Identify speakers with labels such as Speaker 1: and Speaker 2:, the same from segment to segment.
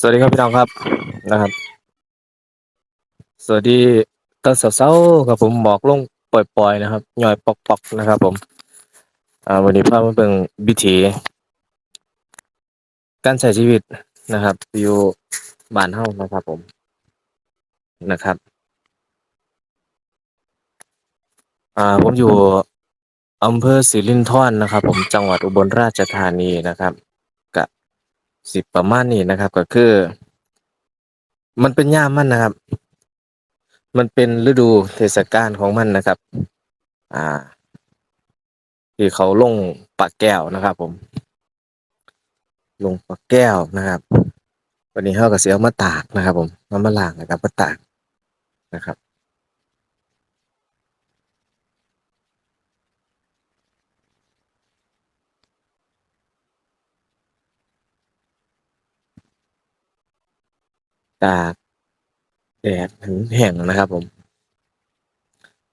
Speaker 1: สวัสดีครับพี่น้องครับนะครับ สวัสดีตอนเช้าๆครับผมหมอกลงปล่อยๆนะครับย่อยปอกๆนะครับ ผมอ่าวันนี้พามาเบิ่งวิถีการใช้ชีวิตนะครับ อยู่บ้านเฮานะครับ ผมนะครับ อ่าผมอยู่อำเภอสิรินธรนนะครับ ผมจังหวัดอุบลราชธานีนะครับ สิบประมาณนี้นะครับ ก็คือ มันเป็นยามมันนะครับ มันเป็นฤดูเทศกาลของมันนะครับ อ่า ที่เขาลงปลาแก้วนะครับ ผม ลงปลาแก้วนะครับ วันนี้เขาก็เสียมาตากนะครับ ผมมามาล้างนะครับมาตากนะครับ ตากแดดถึงแห้งนะครับผม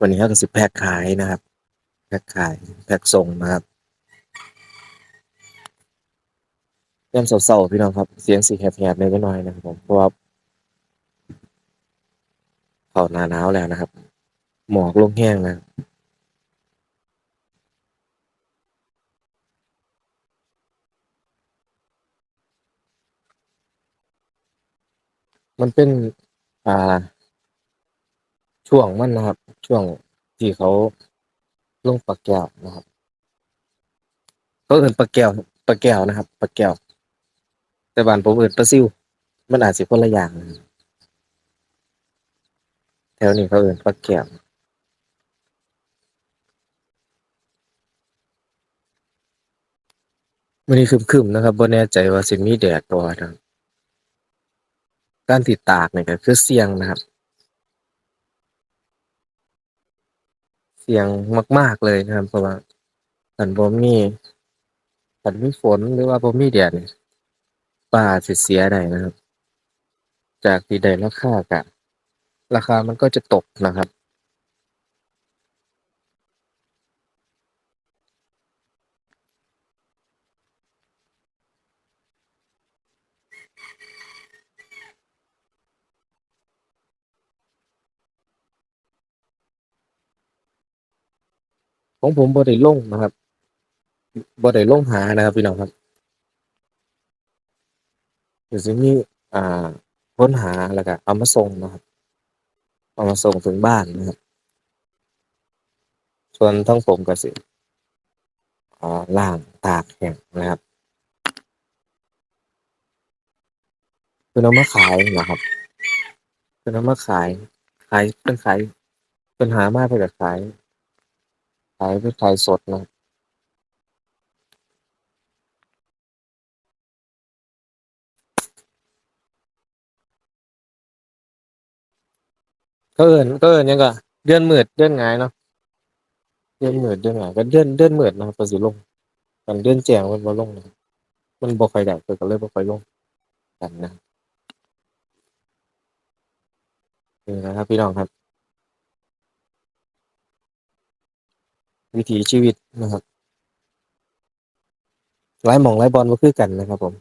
Speaker 1: วันนี้เขาก็สิแพ็คขายนะครับ แพ็คขายแพ็คส่งนะครับยามเช้าๆพี่น้องครับ เสียงสีแหบๆเลยก็น้อยนะครับผมเพราะว่าเข้าหน้าหนาวแล้วนะครับ หมอกลงแห้งนะครับ มันเป็น อ่า ช่วงมันนะครับ ช่วงที่เขาลงปลาแก้วนะครับเขาเอิ้นปลาแก้วปลาแก้วนะครับปลาแก้ว แต่บ้านผมเอิ้นปลาซิว มันอาจสิคนละอย่างแถวนี้เขาเอิ้นปลาแก้วมื้อนี้ครึมๆนะครับบ่แน่ใจว่าสิมีแดดบ่นะครับ การติดตากเนี่ก็คือเสี่ยงนะครับ เสี่ยงมาก ๆเลยนะครับ เพราะว่าถันบ่มีถันมีฝนหรือว่าบ่มีแดดนี่ปลาจสิเสียได้นะครับ จากที่ได้ราคาก็ราคามันก็จะตกนะครับ ของผมบ่ได้ลงนะครับบ่ได้ลงหานะครับพี่น้องครับเดี๋ยวสิมีอ่าค้นหาแล้วก็เอามาส่งนะครับ เอามาส่งถึงบ้านนะครับ ส่วนทางผมก็สิอ่าล้างตากแห้งนะครับเพิ่นเอามาขายนะครับเพิ่นเอามาขาย ขายเพิ่นขายเพิ่นหามากเพิ่นก็ขายายเป็นขายสดนะครับเขาเอิ้นเขาเอินยังก็เดือนมืดเดือนหงเนาะเดือนมืดเดือนหงก็เดือนเดือนมืดนะครับเพิ่นสิลงคันเดือนแจงเพิ่นบ่ลงนะมันบ่ค่อยได้เพิ่นก็เลยบ่ค่อยลงกันนะนี่นะครับพี่น้องครับ วิถีชีวิตนะครับหลายหมองหลายบอนบ่คือกันนะครับ ผม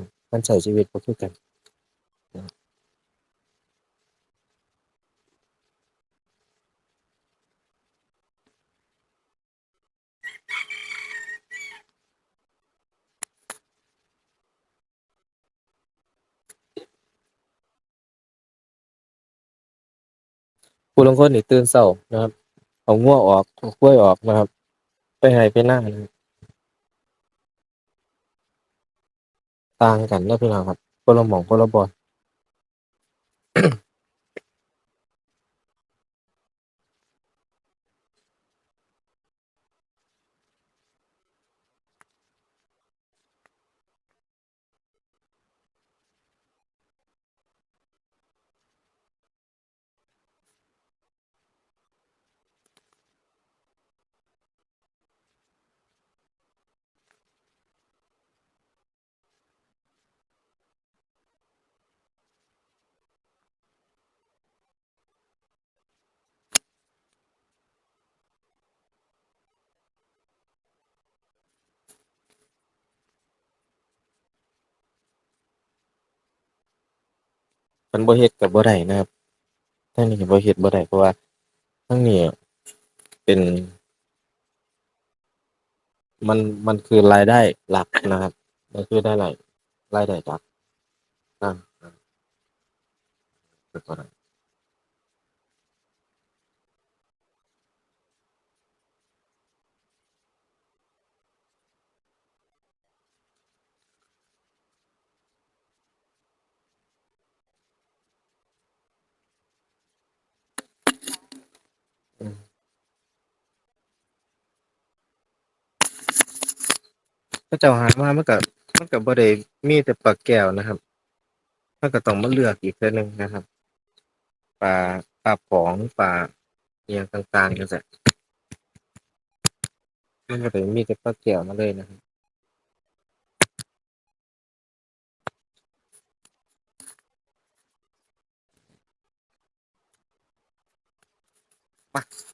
Speaker 1: มการใช้ชีวิตบ่คือกันผู้ลงคนนี่ตื่นเช้านะครับ เอาง้วออกเอาควยออกนะครับ ไปไหนไปหน้านะต่างกันนะพี่น้องครับคนละหมองคนละบอล มันบ่เฮ็ดกับบ่ได้นะครับทางนี้บ่เฮ็ดบ่ได้เพราะว่าทางนี้เป็น มันมันคือรายได้หลักนะครับมันคือได้รายรายได้หลักอาคือตัวนั้น เขาเจ้าหามามันก็มันก็บ่ได้มีแต่ปลาแก้วนะครับมันก็ต้องมาเลือกอีกเทื่อหนึ่งนะครับปลาปลาป๋องปลาอิหยังต่างๆจั่งซี้มันบ่ได้มีแต่ปลาแก้วมาเลยนะครับม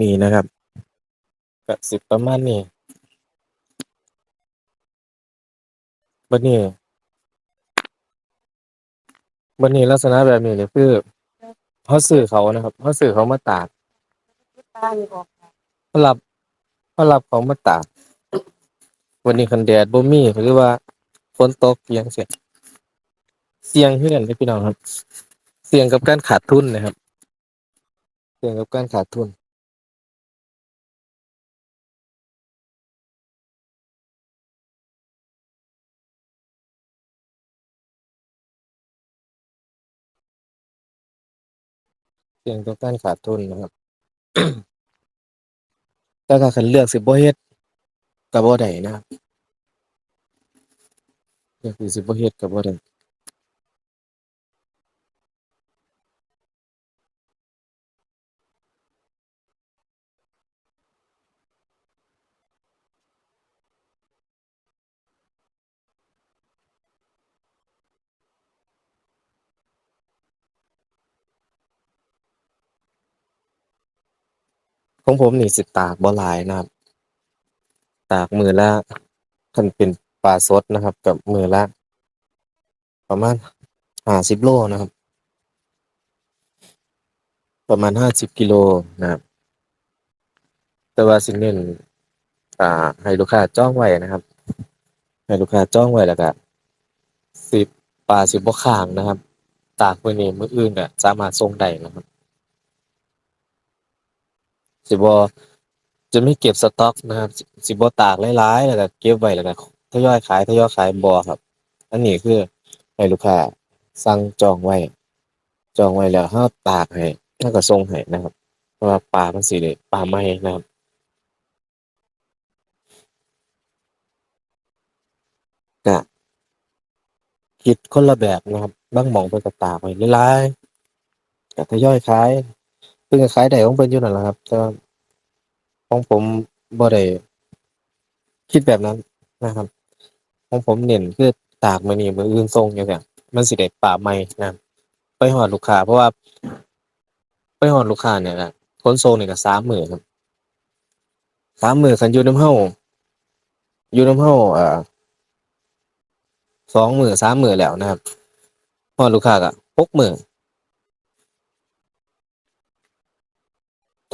Speaker 1: นี่นะครับก็สิบประมาณนี้บัดนี้บัดนี้ลักษณะแบบนี้นี่คือเราซื้อเขานะครับเราซื้อเขามาตากเรารับเรารับเขามาตากวันนี้คันแดดบ่มีหรือว่าฝนตกยังจั่งซี้เสี่ยงคือนอพี่น้องครับ เสี่ยงกับการขาดทุนนะครับ เสี่ยงกับการขาดทุน เสี่ยงต่อการขาดทุนนะครับ แต่ถ้าคันเลือกสิบ่เฮ็ดก็บ่ได้นะครับเลือกสิบ่เฮ็ดก็บ่ได้ ของผมนี่สิตากบ่หลายนะครับ ตากมือละคันเป็นปลาสดนะครับก็มื้อละ ประมาณ50โลนะครับ ประมาณ50กิโลนะครับ แต่ว่าสิ่งเน้นอ่า ให้ลูกค้าจ้องไว้นะครับ ให้ลูกค้าจ้องไว้แล้วก็สิบปลาสิบ่ค้างนะครับ ตากมือนี้มืออื่นก็สามารถส่งได้นะครับ สิบ่จะไม่เก็บสต็อกนะครับ สิบ่ตากหลายๆแล้วก็เก็บไว้แล้วก็ทยอยขายทยอยขายบ่ครับ อันนี้คือให้ลูกค้าสั่งจองไว้ จองไว้แล้วเราตากให้เราก็ส่งให้นะครับ เพราะว่าปลามันสิได้ปลาใหม่นะครับก็คิดคนละแบบนะครับบางหมองเพิ่นก็ตากไว้หลายๆก็ทยอยขาย พิ่นก็ขายได้ของเพิ่นอยู่นั่นล่ะครับ แต่ว่าของผมบ่ได้คิดแบบนั้นนะครับ ของผมเน้นคือตากมื้อนี้มื้ออื่นส่งจั่งซี้มันสิได้ปลาใหม่นะไปฮอดลูกค้าเพราะว่า ไปฮอดลูกค้าเนี่ยก็ขนส่งนี่ก็สามหมื้อครับสามหมื้อคันยู่นำเราอยู่นำเราอ่อสองหมื้อสามหมื้อแล้วนะครับฮอดลูกค้าก็หกหมื้อ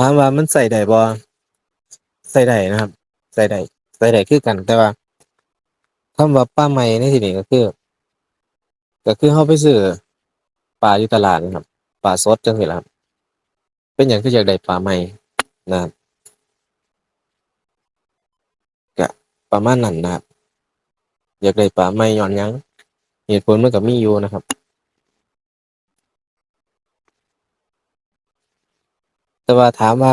Speaker 1: ถามว่ามันใช้ได้บ่ใช้ได้นะครับใช้ได้ใช้ได้คือกัน แต่ว่าคำว่าปลาใหม่ในที่นี้ก็คือ ก็คือเราไปซื้อปลาอยู่ตลาดนะครับปลาสดจังซี้ล่ะครับ เป็นหยังคืออยากได้ปลาใหม่นะครับก็ประมาณนั้นนะครับอยากได้ปลาใหม่ญ้อนยังเหตุผลมันก็มีอยู่นะครับ แต่ว่าถามว่า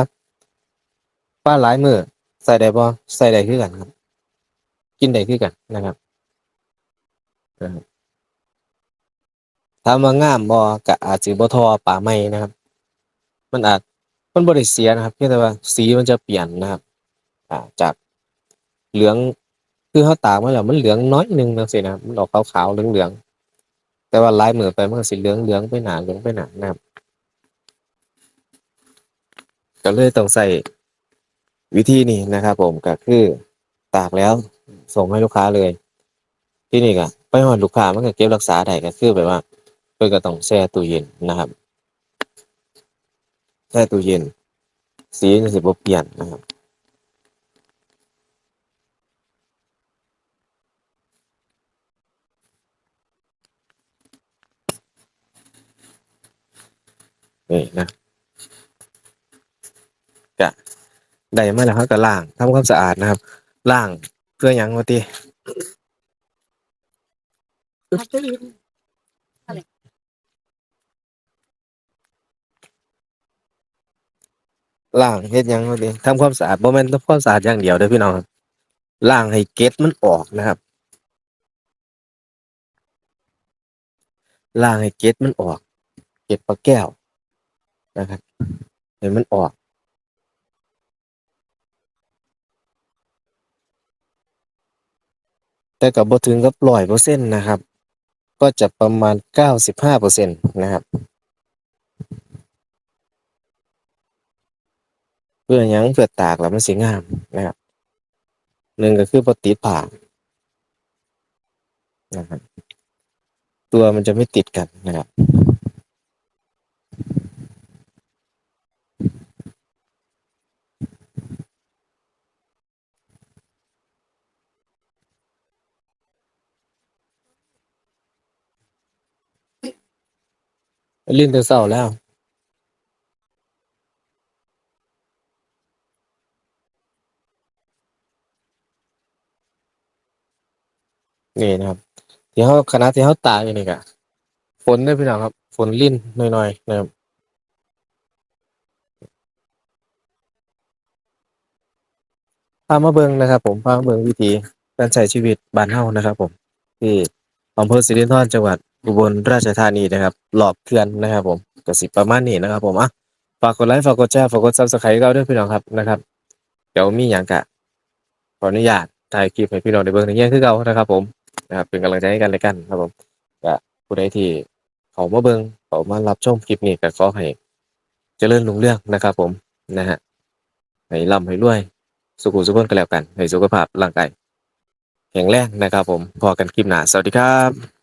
Speaker 1: ปลาหลายมือใช้ได้บ่ใช้ได้คือกันครับ กินได้คือกันนะครับถามว่างามบ่ก็อาจสิบ่ท่าปลาใหม่นะครับ มันอาจมันบ่ได้เสียนะครับเพียงแต่ว่าสีมันจะเปลี่ยนนะครับ อ่าจากเหลืองคือเราตากมาแล้วมันเหลืองน้อยนึงจังซี้นะครับมันออกขาวๆเหลืองๆแต่ว่าหลายมือไปมันก็สิเหลืองๆไปหนาเหลืองไปหนานะครับ ก็เลยต้องใช้วิธีนี้นะครับ ผมก็คือตากแล้วส่งให้ลูกค้าเลย ที่นี่ก็ไปฮอดลูกค้ามันก็เก็บรักษาได้ก็คือแบบว่าเพิ่นก็ต้องแช่ตู้เย็นนะครับแช่ตู้เย็น สีมันสิบเปลี่ยนนะครับนี่นะก็ ได้มาแล้วเขาก็ล้างทำความสะอาดนะครับล้างเพื่อหยังวะตีล้างเฮ็ดหยังวะติทำความสะอาดบ่แม่นทำความสะอาดอย่างเดียวเด้อพี่น้องครับล้างให้เกล็ดมันออกนะครับล้างให้เกล็ดมันออก เกล็ดปลาแก้วนะครับให้มันออก แต่กับ่ถึงกับ100%นะครับ ก็จะประมาณเก้าสิบห้าเปอร์เซ็นต์นะครับ เพื่อยังเพื่อตากแล้วมันสีงามนะครับหนึ่งก็คือปติดผ่านะครับ ตัวมันจะไม่ติดกันนะครับ ลื่นแต่เช้าแล้ว นี่นะครับที่เขาคณะที่เขาตากอยู่นี่ก็ฝนเด้พี่น้องครับ ฝนลิ่นหน่อยๆนะครับพามาเบิงนะครับ ผมพามาเบิงวิธีการใช้ชีวิตบ้านเฮานะครับ ผม ที่อำเภอสิรินธรจังหวัด อุบลราชธานีนะครับรอบเขื่อนนะครับ ผมก็สิประมาณนี้นะครับ ผมอะฝากกดไลค์ฝากกดแชร์ฝากกด Subscribe เราด้วยพี่น้องครับนะครับ เดี๋ยวมีหยังก็ขออนุญาตถ่ายคลิปให้พี่น้องได้เบิ่งในแง่คือเก่านะครับ ผมนะครับเป็นกำลังใจให้กันและกันครับผมก็ผู้ใดที่เขามาเบิ่งเขามารับชมคลิปนี้ก็ขอให้เจริญรุ่งเรืองนะครับ ผมนะฮะให้ร่ำให้รวย สุขุสุขคนก็แล้วกันให้สุขภาพร่างกายแข็งแรงนะครับ ผมพอกันคลิปหน้าสวัสดีครับ